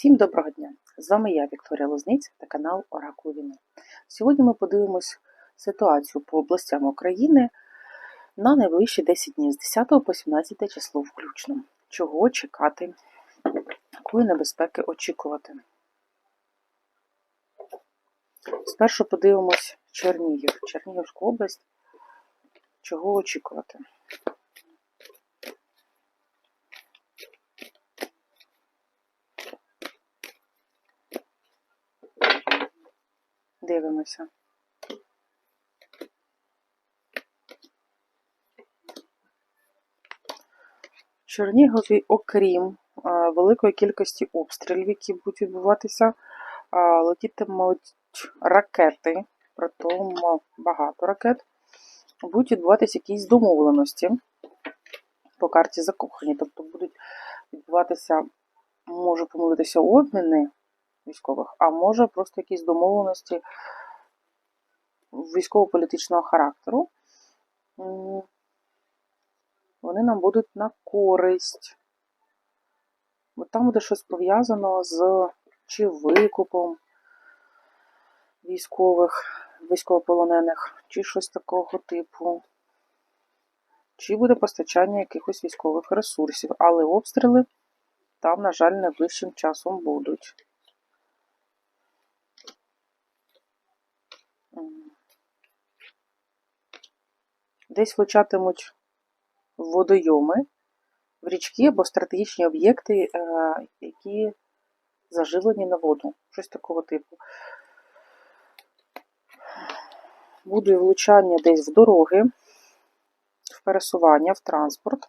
Всім доброго дня! З вами я, Вікторія Лозниця та канал Оракул Війни. Сьогодні ми подивимось ситуацію по областям України на найближчі 10 днів з 10 по 17 число включно. Чого чекати, якої небезпеки очікувати. Спершу подивимось Чернігів, Чернігівську область. Чого очікувати? Дивимося. Чернігові, окрім великої кількості обстрілів, які будуть відбуватися, летітимуть ракети, притом багато ракет, будуть відбуватися якісь домовленості по карті закохані. Тобто будуть відбуватися, можу помилитися, обміни військових, а може просто якісь домовленості військово-політичного характеру. Вони нам будуть на користь. Там буде щось пов'язано з чи викупом військових, військовополонених, чи щось такого типу. Чи буде постачання якихось військових ресурсів, але обстріли там, на жаль, найближчим часом будуть. Десь влучатимуть водойоми в річки або стратегічні об'єкти, е, які заживлені на воду. Щось такого типу. Буде влучання десь в дороги, в пересування, в транспорт.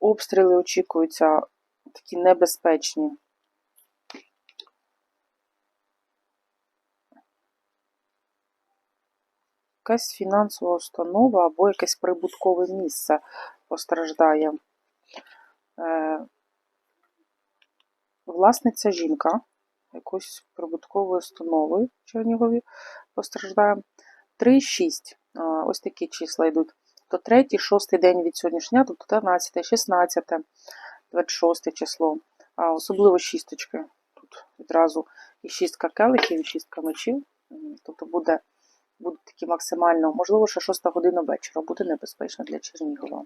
Обстріли очікуються такі небезпечні. Якась фінансова установа або якесь прибуткове місце постраждає. Е, Власниця жінка якоїсь прибуткової установи в Чернігові постраждає. 3,6. А, Ось такі числа йдуть. То третій, шостий день від сьогоднішнього, тобто 14, 16, 26 число. А особливо шісточки. Тут відразу і шістка келихів, і шістка мечів. Тобто буде, буде такі максимально, можливо, ще 6 година вечора буде небезпечно для Чернігова.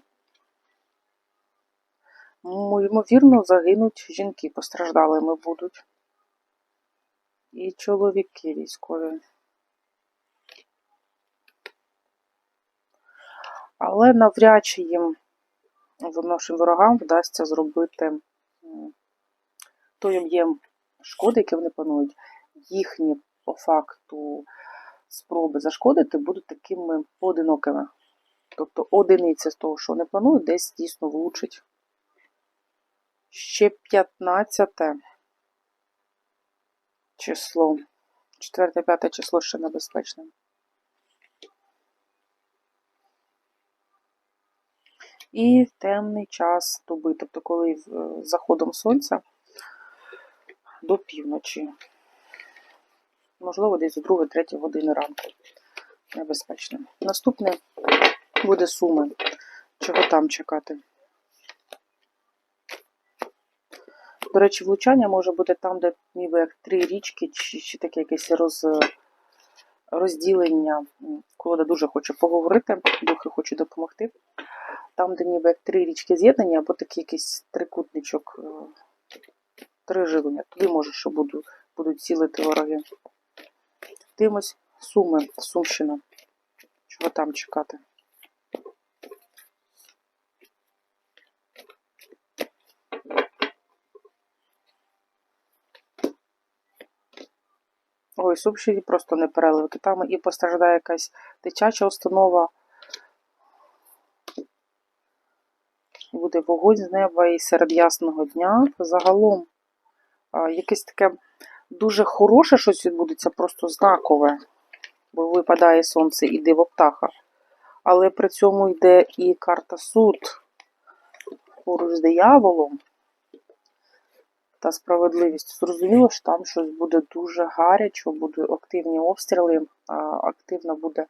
Ймовірно, загинуть жінки, постраждалими будуть. І чоловіки військові. Але навряд чи їм нашим ворогам вдасться зробити той об'єм шкоди, який вони планують. Їхні по факту спроби зашкодити будуть такими поодинокими. Тобто одиниця з того, що вони планують, десь дійсно влучить. Ще 15 число. 4-5 число ще небезпечне. І темний час доби, тобто коли е, з заходом сонця до півночі. Можливо, десь до 2-3 години ранку. Небезпечно. Наступне буде суми. Чого там чекати? До речі, влучання може бути там, де ніби як три річки, чи, чи таке якесь роз, розділення. Колода дуже хоче поговорити, духи хочуть допомогти. Там, де ніби як три річки з'єднані, або такий якийсь трикутничок, е, три живлення. Туди може, що буду, будуть цілити вороги. Дивимось Суми, Сумщина. Чого там чекати? Ой, Сумщині просто не переливки. Там і постраждає якась дитяча установа. Буде вогонь з неба і серед ясного дня. Загалом якесь таке дуже хороше щось відбудеться, просто знакове, бо випадає сонце і диво птаха. Але при цьому йде і карта суд поруч з дияволом та справедливість. Зрозуміло, що там щось буде дуже гарячо, будуть активні обстріли, активно буде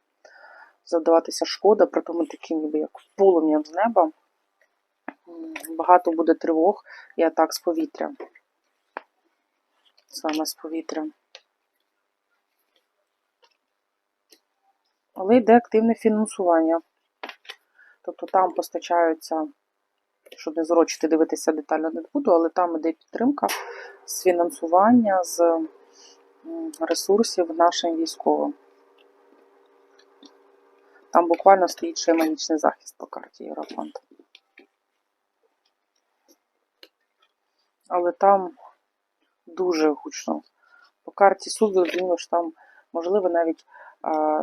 завдаватися шкода, при тому таким ніби як полум'ям з неба. Багато буде тривог і атак з повітря. Саме з повітря. Але йде активне фінансування. Тобто там постачаються, щоб не зрочити дивитися детально не буду, але там іде підтримка з фінансування, з ресурсів нашим військовим. Там буквально стоїть ще магічний захист по карті Єврофонд. Але там дуже гучно. По карті суду зрозуміло, що там, можливо, навіть а,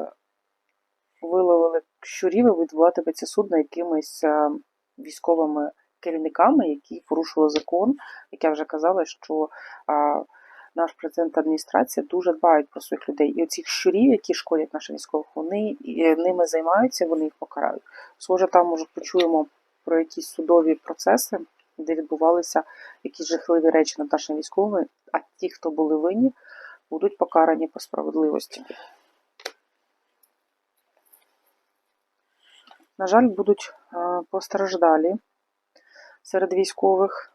виловили щурів і відбуватиметься суд над якимись а, військовими керівниками, які порушили закон. Як я вже казала, що а, наш президент адміністрація дуже дбають про своїх людей. І оцих щурів, які шкодять нашим військових, вони е, ними займаються, вони їх покарають. Схоже, там може почуємо про якісь судові процеси, де відбувалися якісь жахливі речі над нашими військовими, а ті, хто були винні, будуть покарані по справедливості. На жаль, будуть е, постраждалі серед військових.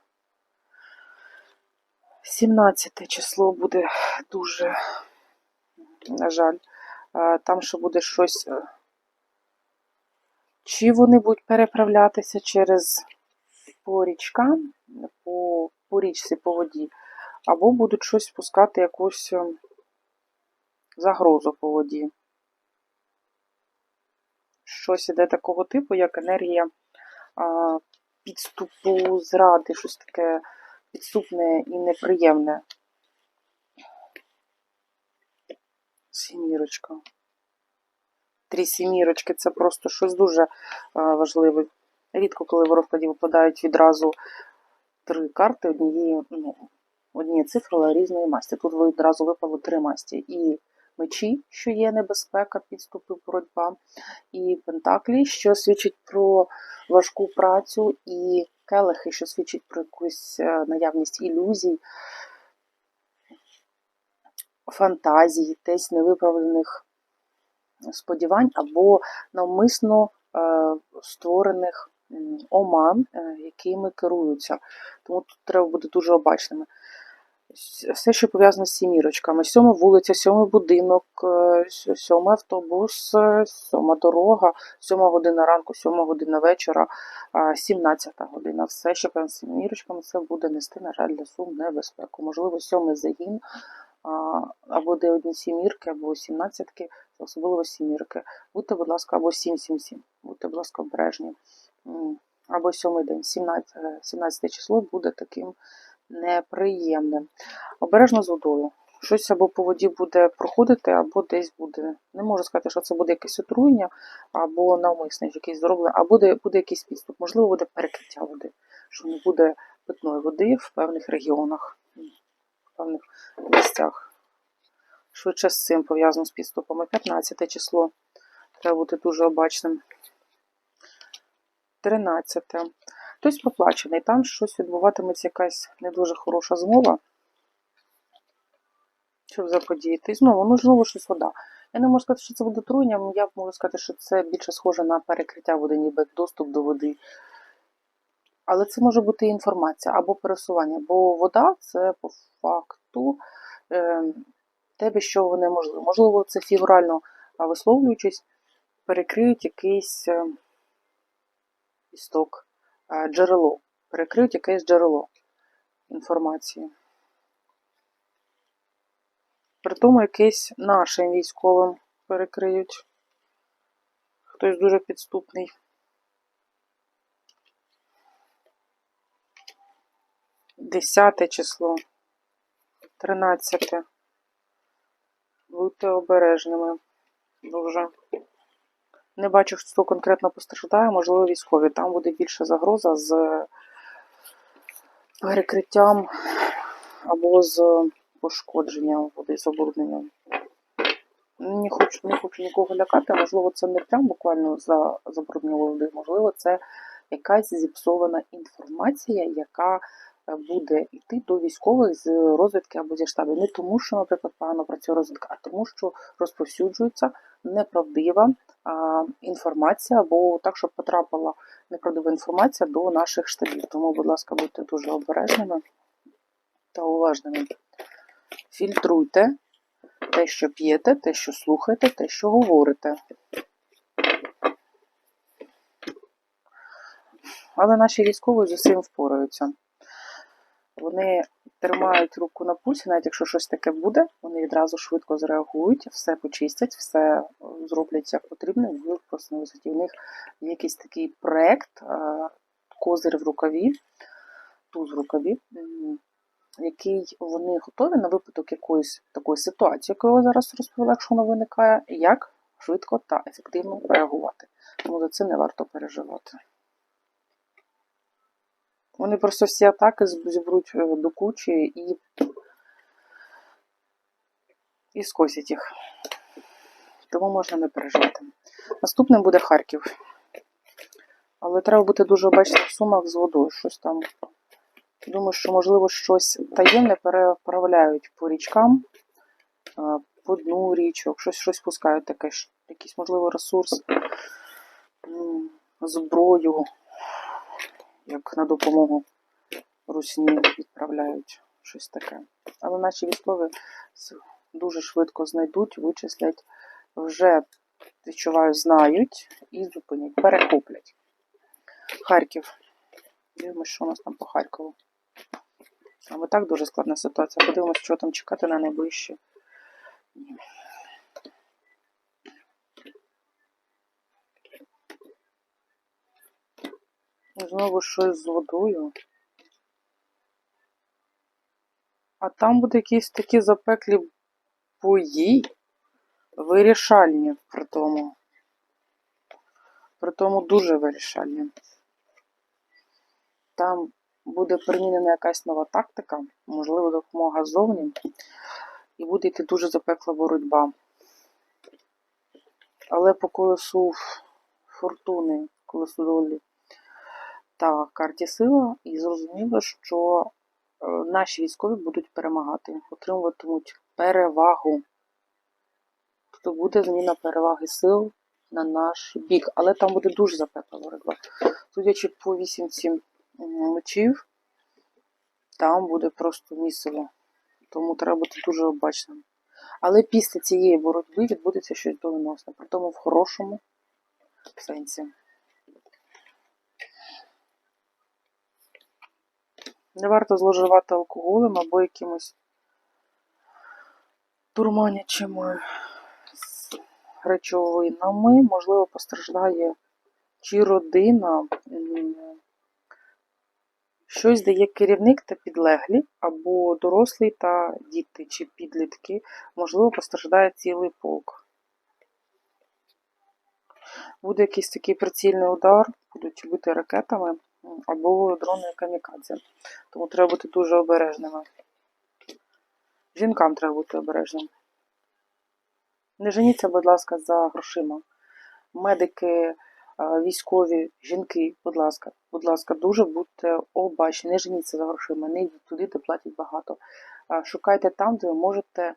17 число буде дуже, на жаль, Е, там ще буде щось. е, Чи вони будуть переправлятися через по річкам, по, по річці, по воді, або будуть щось спускати якусь е, загрозу по воді. Щось іде такого типу, як енергія а, підступу, зради, щось таке підступне і неприємне. Сімірочка. Три сімірочки це просто щось дуже а, важливе. Рідко, коли в розкладі випадають відразу три карти однієї, ну, однієї цифри, але різної масті. Тут відразу випало три масті. І мечі, що є небезпека, підступи, боротьба, і пентаклі, що свідчить про важку працю, і келихи, що свідчить про якусь е, наявність ілюзій, фантазій, десь невиправданих сподівань або навмисно е, створених оман, е, якими керуються. Тому тут треба бути дуже обачними. Все, що пов'язано з сімірочками. Сьома вулиця, сьомий будинок, е, сьомий автобус, е, сьома дорога, сьома година ранку, сьома година вечора, а, 17 година. Все, що пов'язано з сімірочками, це буде нести, на жаль, для сум небезпеку. Можливо, сьомий загін, або де одні сімірки, або сімнадцятки, особливо сімірки. Будьте, будь ласка, або 777. Будьте, будь ласка, обережні. Або сьомий день, 17, е, 17 число буде таким неприємним. Обережно з водою. Щось або по воді буде проходити, або десь буде. Не можу сказати, що це буде якесь отруєння, або навмисне якесь зроблене, або буде, буде якийсь підступ. Можливо, буде перекриття води, що не буде питної води в певних регіонах, в певних місцях. Швидше з цим пов'язано з підступами. 15 число. Треба бути дуже обачним. 13. Хтось поплачений, там щось відбуватиметься якась не дуже хороша змова. Щоб заподіяти. І знову, ну знову щось вода. Я не можу сказати, що це буде отруєнням, я можу сказати, що це більше схоже на перекриття води, ніби доступ до води. Але це може бути інформація або пересування, бо вода це по факту е, те, без чого неможливо. Можливо, це фігурально висловлюючись, перекриють якийсь е, істок, джерело, перекриють якесь джерело інформації. При тому якесь нашим військовим перекриють. Хтось дуже підступний. Десяте число. Тринадцяте. Будьте обережними. Дуже. Не бачу, хто конкретно постраждає, можливо, військові. Там буде більше загроза з перекриттям або з пошкодженням води, з обрудненням. Не хочу, не хочу нікого лякати, можливо, це не прям буквально за забруднення води, можливо, це якась зіпсована інформація, яка е, буде йти до військових з розвідки або зі штабу. Не тому, що, наприклад, погано працює розвідка, а тому, що розповсюджується неправдива інформація, або так, щоб потрапила неправдива інформація до наших штабів. Тому, будь ласка, будьте дуже обережними та уважними. Фільтруйте те, що п'єте, те, що слухаєте, те, що говорите. Але наші військові з усім впораються. Вони тримають руку на пульсі, навіть якщо щось таке буде, вони відразу швидко зреагують, все почистять, все е, зроблять як потрібно, будуть просто на висоті. У них якийсь такий проект, е, козир в рукаві, туз в рукаві, який вони готові на випадок якоїсь такої ситуації, яку я зараз розповіла, якщо вона виникає, як швидко та ефективно реагувати. Тому за це не варто переживати. Вони просто всі атаки з- зібруть е, до кучі і, і скосять їх. Тому можна не переживати. Наступним буде Харків. Але треба бути дуже обачним в сумах з водою. Щось там. Думаю, що, можливо, щось таємне переправляють по річкам, е, по дну річок, щось щось пускають таке, якийсь, можливо, ресурс, зброю, як на допомогу русні відправляють щось таке. Але наші військові дуже швидко знайдуть, вичислять, вже відчуваю, знають і зупинять, перехоплять. Харків. Дивимося, що у нас там по Харкову. Саме так дуже складна ситуація. Подивимось, що там чекати на найближчі. Знову щось з водою. А там буде якісь такі запеклі бої, вирішальні при тому. При тому дуже вирішальні. Там буде примінена якась нова тактика, можливо, допомога ззовні, і буде йти дуже запекла боротьба. Але по колесу фортуни, колесу долі та карті сила, і зрозуміло, що е, наші військові будуть перемагати, отримуватимуть перевагу. Тобто буде зміна переваги сил на наш бік, але там буде дуже запекла боротьба. Судячи по вісімці мечів, там буде просто місиво. Тому треба бути дуже обачним. Але після цієї боротьби відбудеться щось доленосне, при тому в хорошому сенсі. Не варто зловживати алкоголем або якимось дурманячими з- речовинами. Можливо, постраждає чи родина. Щось дає керівник та підлеглі, або дорослий та діти чи підлітки. Можливо, постраждає цілий полк. Буде якийсь такий прицільний удар, будуть бити ракетами або дрони камікадзе. Тому треба бути дуже обережними. Жінкам треба бути обережним. Не женіться, будь ласка, за грошима. Медики, е, військові, жінки, будь ласка, будь ласка, дуже будьте обачні. Не женіться за грошима, не йдіть туди, де платять багато. Шукайте там, де ви можете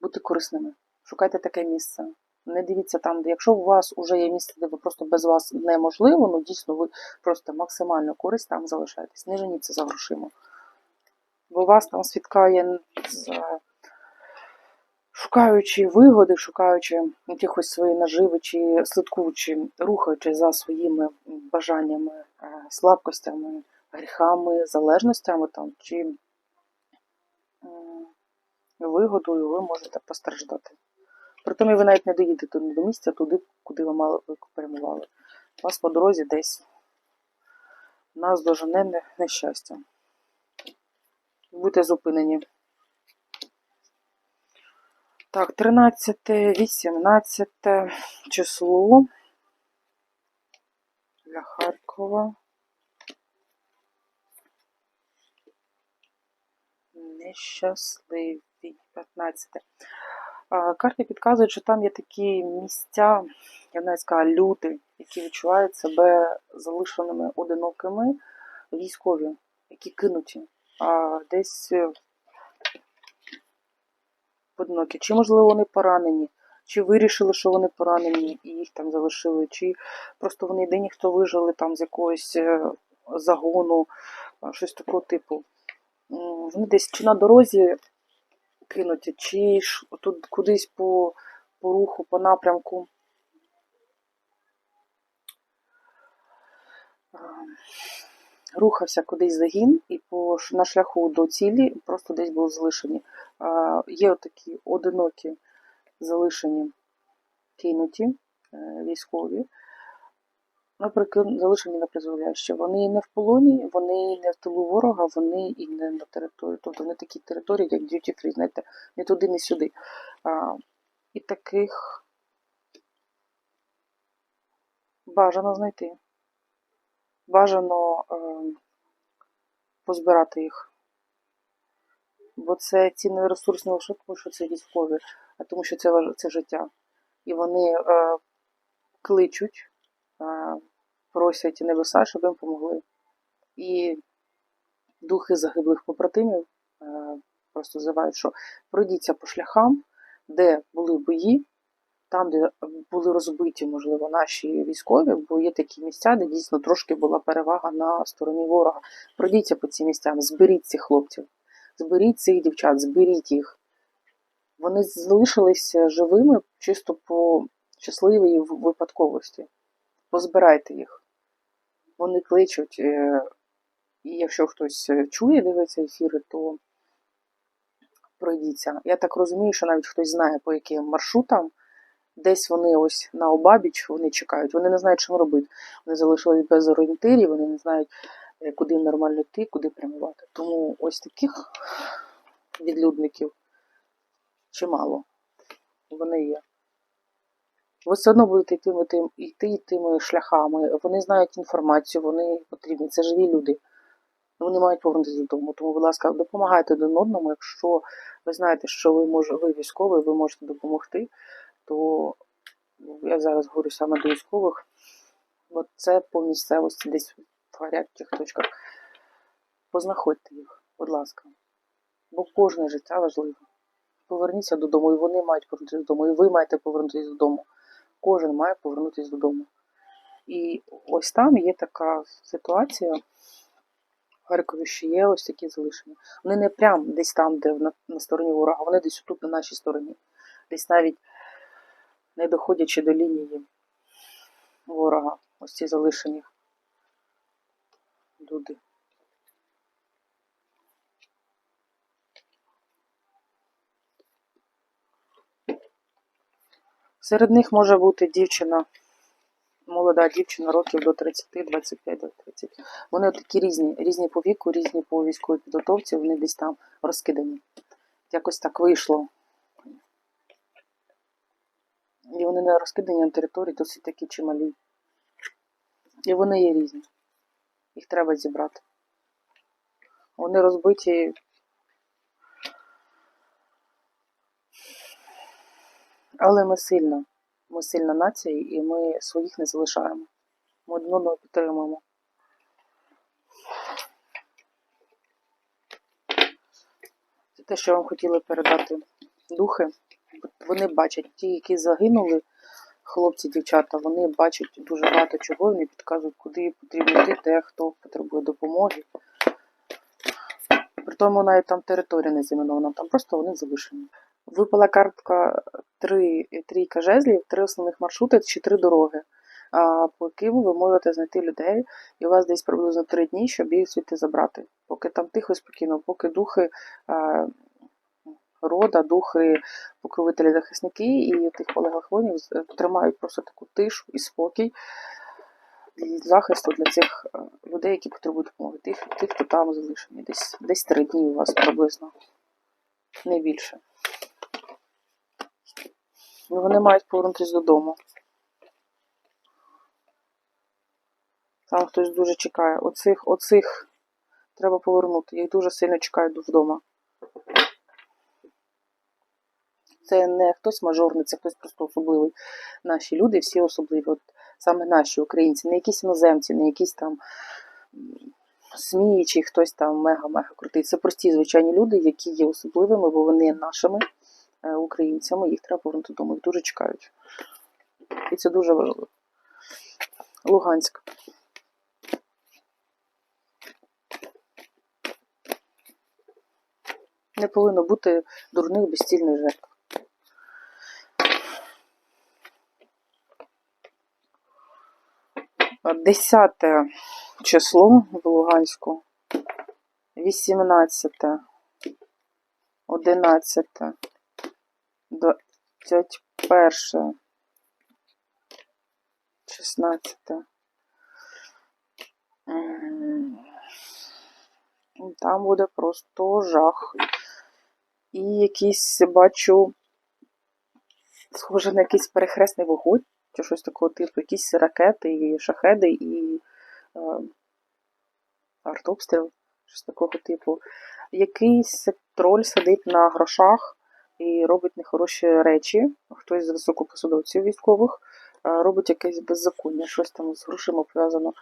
бути корисними. Шукайте таке місце. Не дивіться там, де якщо у вас вже є місце, де ви просто без вас неможливо, ну дійсно ви просто максимально користь там залишаєтесь. Не женіться за грошима. Бо вас там спіткає з шукаючи вигоди, шукаючи якихось свої наживи, чи слідкуючи, рухаючи за своїми бажаннями, е, слабкостями, гріхами, залежностями там, чи вигодою, ви можете постраждати. Притом ви навіть не доїдете до місця туди, куди ви мали ви перемували. Вас по дорозі десь нас дожене нещастя. Будьте зупинені. Так, 13, 18 число для Харкова. Нещасливі. 15. Карти підказують, що там є такі місця, я навіть сказала, люди, які відчувають себе залишеними одинокими військові, які кинуті. А десь е, одинокі. Чи, можливо, вони поранені, чи вирішили, що вони поранені і їх там залишили, чи просто вони єдині, хто вижили там з якогось е, загону, щось такого типу. Вони десь чи на дорозі кинуті, чи ж тут кудись по, по руху, по напрямку. Е, Рухався кудись загін, і по, на шляху до цілі просто десь були залишені. Е, Є такі одинокі залишені кинуті е, військові, наприклад, залишені на призволяще. Вони не в полоні, вони не в тилу ворога, вони і не на території. Тобто не такі території, як duty free, знаєте, не туди, не сюди. А, і таких бажано знайти. Бажано е, позбирати їх. Бо це цінний ресурс не лише тому, що це військові, а тому, що це, це життя. І вони е, кличуть, просять небеса, щоб їм допомогли. І духи загиблих побратимів е, просто зивають, що пройдіться по шляхам, де були бої, там, де були розбиті, можливо, наші військові, бо є такі місця, де дійсно трошки була перевага на стороні ворога. Пройдіться по цим місцям, зберіть цих хлопців, зберіть цих дівчат, зберіть їх. Вони залишилися живими чисто по щасливій випадковості. Позбирайте їх. Вони кличуть, е, і якщо хтось е, чує, дивиться ефіри, то пройдіться. Я так розумію, що навіть хтось знає, по яким маршрутам, десь вони ось на обабіч вони чекають. Вони не знають, що робити. Вони залишились без орієнтирів, вони не знають, е, куди нормально йти, куди прямувати. Тому ось таких відлюдників чимало. Вони є. Ви все одно будете йти, тим, йти тими шляхами. Вони знають інформацію, вони потрібні. Це живі люди. Вони мають повернутися додому. Тому, будь ласка, допомагайте один одному. Якщо ви знаєте, що ви може, ви військовий, ви можете допомогти, то я зараз говорю саме до військових. От це по місцевості, десь в гарячих точках. Познаходьте їх, будь ласка. Бо кожне життя важливе. Поверніться додому, і вони мають повернутися додому, і ви маєте повернутися додому. Кожен має повернутися додому. І ось там є така ситуація в Харкові, що є ось такі залишення. Вони не прям десь там, де на, на стороні ворога, вони десь тут на нашій стороні. Десь навіть не доходячи до лінії ворога. Ось ці залишені люди. Серед них може бути дівчина, молода дівчина років до 30, 25 до 30. Вони такі різні, різні по віку, різні по військовій підготовці, вони десь там розкидані. Якось так вийшло. І вони не розкидані на території досить такі чималі. І вони є різні. Їх треба зібрати. Вони розбиті. Але ми сильна. Ми сильна нація, і ми своїх не залишаємо. Ми один одного підтримуємо. Це те, що вам хотіли передати духи. Вони бачать, ті, які загинули, хлопці, дівчата, вони бачать дуже багато чого, вони підказують, куди потрібно йти, де хто потребує допомоги. При тому навіть там територія не замінована, там просто вони залишені. Випала картка три, трійка жезлів, три основних маршрути чи три дороги. По Києву ви можете знайти людей, і у вас десь приблизно три дні, щоб їх звідти забрати. Поки там тихо спокійно, поки духи рода, духи, покровителі захисники і тих полеглих воїнів тримають просто таку тишу і спокій і захисту для цих е, людей, які потребують допомоги. Тих, тих, хто там залишені. Десь, десь три дні у вас приблизно, не більше. Ну, вони мають повернутися додому. Там хтось дуже чекає. Оцих, оцих треба повернути. Їх дуже сильно чекають вдома. Це не хтось мажорний, це хтось просто особливий. Наші люди всі особливі. От саме наші українці, не якісь іноземці, не якісь там м, СМІ чи хтось там мега-мега крутий. Це прості звичайні люди, які є особливими, бо вони нашими українцями. Їх треба повернути додому. Їх дуже чекають. І це дуже важливо. Луганськ. Не повинно бути дурних безцільних жертв. Десяте число в Луганську. Вісімнадцяте. Одинадцяте. Двадцять перше. Шістнадцяте. М, Там буде просто жах. І якийсь бачу, схоже на якийсь перехресний вогонь, чи щось такого типу, якісь ракети, і шахеди, і е, артобстріл, щось такого типу. Якийсь троль сидить на грошах і робить нехороші речі. Хтось з високопосадовців військових е, робить якесь беззаконня, щось там з грошима пов'язано.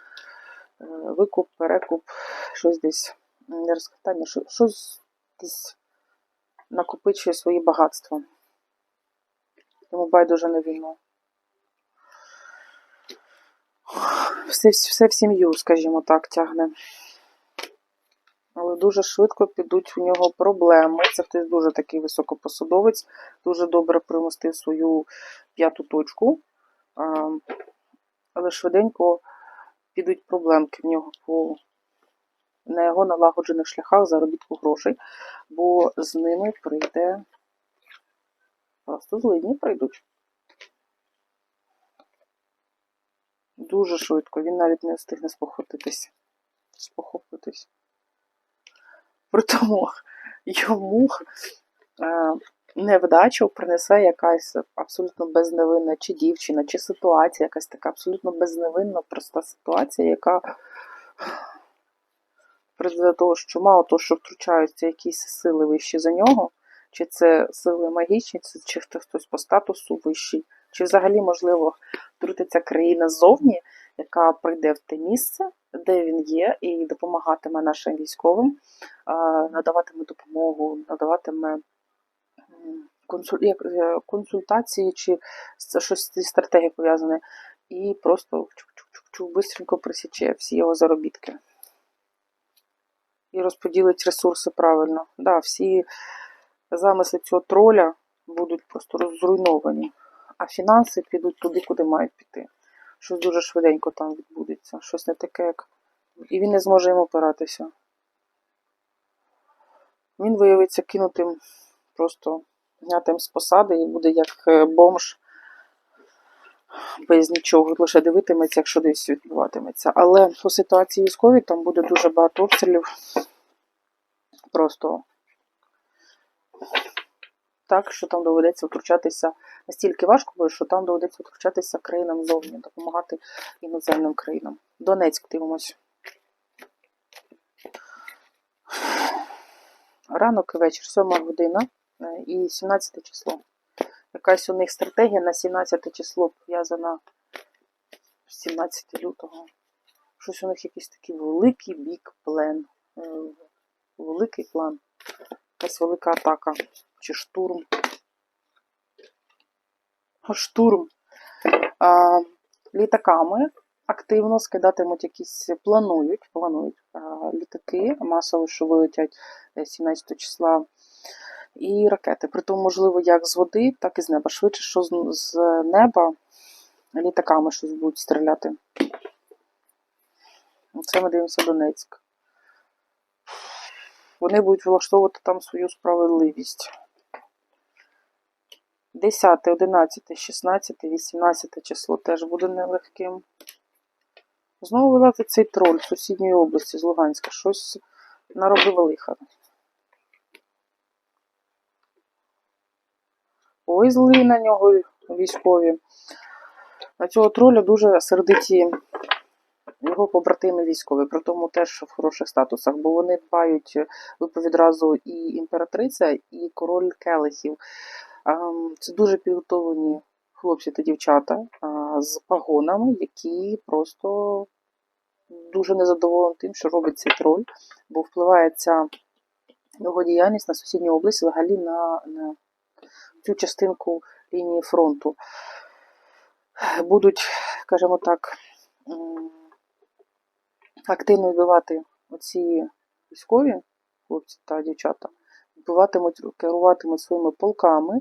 Е, Викуп, перекуп, щось десь не розкатання, щось десь накопичує свої багатства. Йому байдуже на війну. Все, все в сім'ю, скажімо так, тягне. Але дуже швидко підуть у нього проблеми. Це хтось дуже такий високопосадовець, дуже добре примостив свою п'яту точку. Але швиденько підуть проблемки в нього по на його налагоджених шляхах заробітку грошей, бо з ними прийде просто злидні прийдуть. Дуже швидко, він навіть не встигне спохопитись. Спохопитись. При тому йому е, невдачу принесе якась абсолютно безневинна чи дівчина, чи ситуація, якась така абсолютно безневинна, проста ситуація, яка призведе до того, що мало того, що втручаються якісь сили вищі за нього, чи це сили магічні, чи- хтось по статусу вищий, чи взагалі, можливо, втрутиться країна ззовні, яка прийде в те місце, де він є, і допомагатиме нашим військовим, надаватиме допомогу, надаватиме е, консультації чи щось зі стратегії пов'язане, і просто бистренько присіче всі його заробітки. І розподілить ресурси правильно. Да, всі замисли цього троля будуть просто розруйновані, а фінанси підуть туди, куди мають піти. Щось дуже швиденько там відбудеться, щось не таке, як. І він не зможе йому опиратися. Він виявиться кинутим, просто знятим з посади і буде як е, бомж без нічого, лише дивитиметься, якщо десь відбуватиметься. Але по ситуації військовій там буде дуже багато обстрілів. Просто так, що там доведеться втручатися настільки важко, буде, що там доведеться втручатися країнам зовні, допомагати іноземним країнам. Донецьк дивимось. Ранок і вечір, 7 година е, і 17 число. Якась у них стратегія на 17 число пов'язана з 17 лютого. Щось у них якийсь такий великий бік план. Е, Великий план. Якась велика атака чи штурм. Штурм. А, літаками активно скидатимуть якісь, планують, планують а, літаки масово, що вилетять е, 17 числа. І ракети. Притому, можливо, як з води, так і з неба. Швидше, що з неба літаками щось будуть стріляти. Це ми дивимося Донецьк. Вони будуть влаштовувати там свою справедливість. 10, 11, 16, 18 число теж буде нелегким. Знову вилазить цей троль з сусідньої області, з Луганська. Щось наробив лиха. Ой, зли на нього військові. На цього троля дуже сердиті його побратими військові, при тому теж в хороших статусах, бо вони дбають випав відразу і імператриця, і король келихів. Ем, Це дуже підготовлені хлопці та дівчата з пагонами, які просто дуже незадоволені тим, що робить цей троль, бо впливає ця його діяльність на сусідню область, взагалі на, на цю частинку лінії фронту. Будуть, скажімо так, активно вбивати оці військові, хлопці та дівчата, вбиватимуть, керуватимуть своїми полками,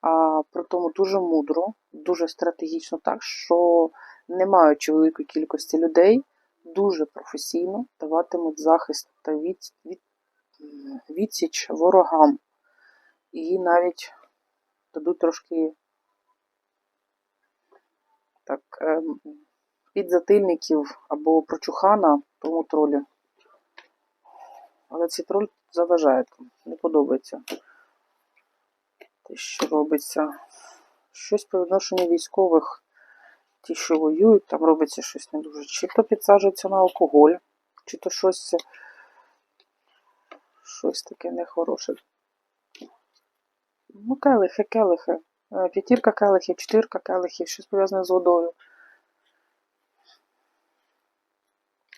а при тому дуже мудро, дуже стратегічно так, що не маючи великої кількості людей, дуже професійно даватимуть захист та від, від, відсіч ворогам. І навіть дадуть трошки так, ем, підзатильників або прочухана тому тролі. Але цей троль заважає, не подобається те, що робиться. Щось по відношенню військових, ті, що воюють, там робиться щось не дуже. Чи то підсаджується на алкоголь, чи то щось, щось таке нехороше. Ну, келихи, келихи. Е, П'ятірка келихів, чотирка келихів, щось пов'язане з водою.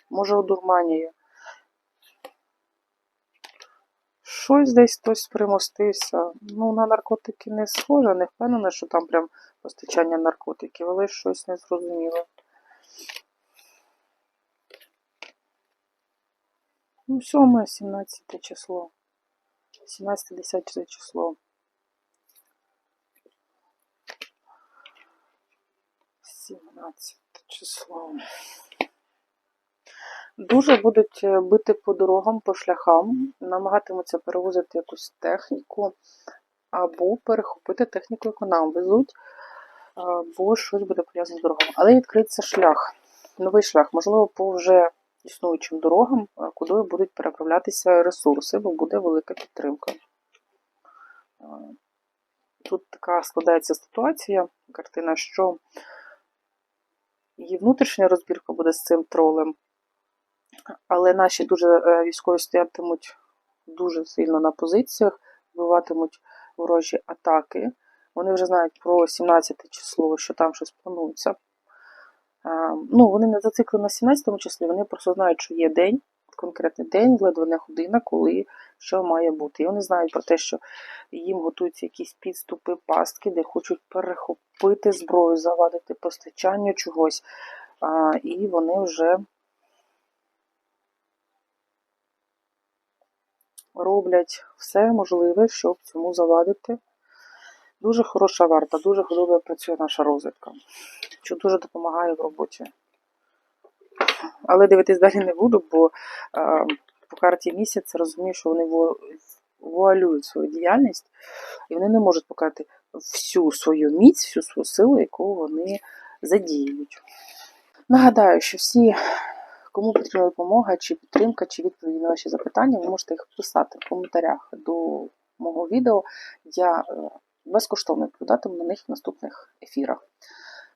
Може, одурманює. Щось десь хтось примостився. Ну, на наркотики не схоже, не впевнена, що там прям постачання наркотиків, але щось незрозуміле. Ну, 7, 17 число. 17-10 число. 17 число. Дуже будуть е, бити по дорогам, по шляхам, намагатимуться перевозити якусь техніку або перехопити техніку, яку нам везуть, або щось буде пов'язане з дорогами. Але відкриється шлях, новий шлях, можливо, по вже існуючим дорогам, е, куди будуть переправлятися ресурси, бо буде велика підтримка. Е, Тут така складається ситуація, картина, що і внутрішня розбірка буде з цим тролем, але наші дуже е, військові стоятимуть дуже сильно на позиціях, вбиватимуть ворожі атаки. Вони вже знають про 17 число, що там щось планується. Е, Ну, вони не зациклені на 17 числі, вони просто знають, що є день, конкретний день, ледве не година, коли що має бути. І вони знають про те, що їм готуються якісь підступи, пастки, де хочуть перехопити зброю, завадити постачанню чогось. І вони вже роблять все можливе, щоб цьому завадити. Дуже хороша варта, дуже добре працює наша розвідка, що дуже допомагає в роботі. Але дивитись далі не буду, бо а, по карті місяця розумію, що вони вуалюють свою діяльність, і вони не можуть показати всю свою міць, всю свою силу, яку вони задіюють. Нагадаю, що всі, кому потрібна допомога, чи підтримка, чи відповіді на ваші запитання, ви можете їх писати в коментарях до мого відео. Я е, безкоштовно відповідатиму на них в наступних ефірах.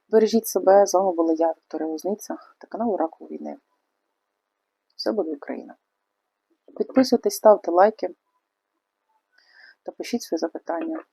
Бережіть себе, з вами була я, Вікторія Лозниця та канал Раку війни. Все буде Україна. Підписуйтесь, ставте лайки та пишіть свої запитання.